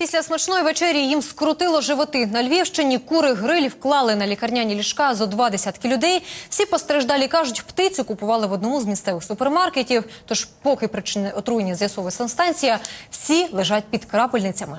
Після смачної вечері їм скрутило животи. На Львівщині кури гриль вклали на лікарняні ліжка зо два десятки людей. Всі постраждалі кажуть, птицю купували в одному з місцевих супермаркетів. Тож, поки причини отруєння з'ясовує санстанція, всі лежать під крапельницями.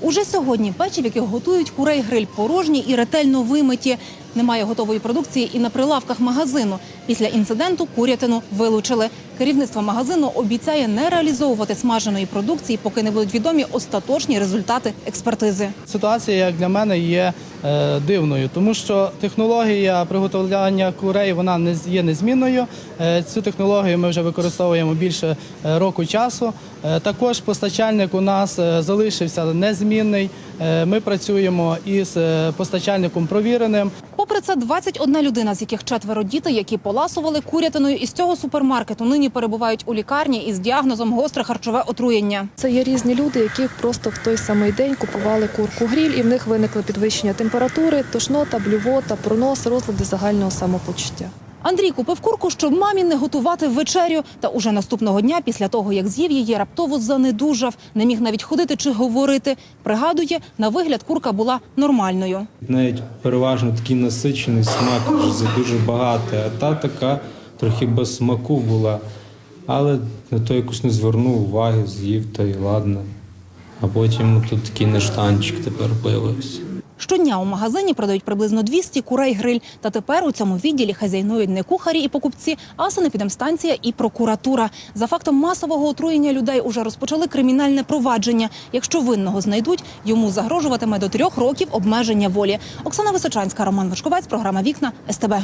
Уже сьогодні печі, в яких готують курей гриль порожні і ретельно вимиті. Немає готової продукції і на прилавках магазину. Після інциденту курятину вилучили. Керівництво магазину обіцяє не реалізовувати смаженої продукції, поки не будуть відомі остаточні результати експертизи. Ситуація, як для мене, є е, дивною, тому що технологія приготування курей вона не є незмінною. Е, цю технологію ми вже використовуємо більше е, року часу. Е, також постачальник у нас е, залишився незмінний. Е, ми працюємо із е, постачальником провіреним. Попри це, 21 людина, з яких четверо діти, які поласували курятиною із цього супермаркету, нині перебувають у лікарні із діагнозом гостре харчове отруєння. Це є різні люди, які просто в той самий день купували курку гріль, і в них виникло підвищення температури, тошнота, блювота, пронос, розлади загального самопочуття. Андрій купив курку, щоб мамі не готувати вечерю. Та уже наступного дня, після того як з'їв її, раптово занедужав, не міг навіть ходити чи говорити. Пригадує, на вигляд курка була нормальною. Навіть переважно такий насичений смак дуже багатий, а та така трохи без смаку була. Але на то якось не звернув уваги, з'їв та й ладно. А потім тут такий нештанчик тепер появився. Щодня у магазині продають приблизно 200 курей гриль. Та тепер у цьому відділі хазяйнують не кухарі і покупці, а санепідемстанція і прокуратура. За фактом масового отруєння людей уже розпочали кримінальне провадження. Якщо винного знайдуть, йому загрожуватиме до трьох років обмеження волі. Оксана Височанська, Роман Вишковець, програма Вікна СТБ.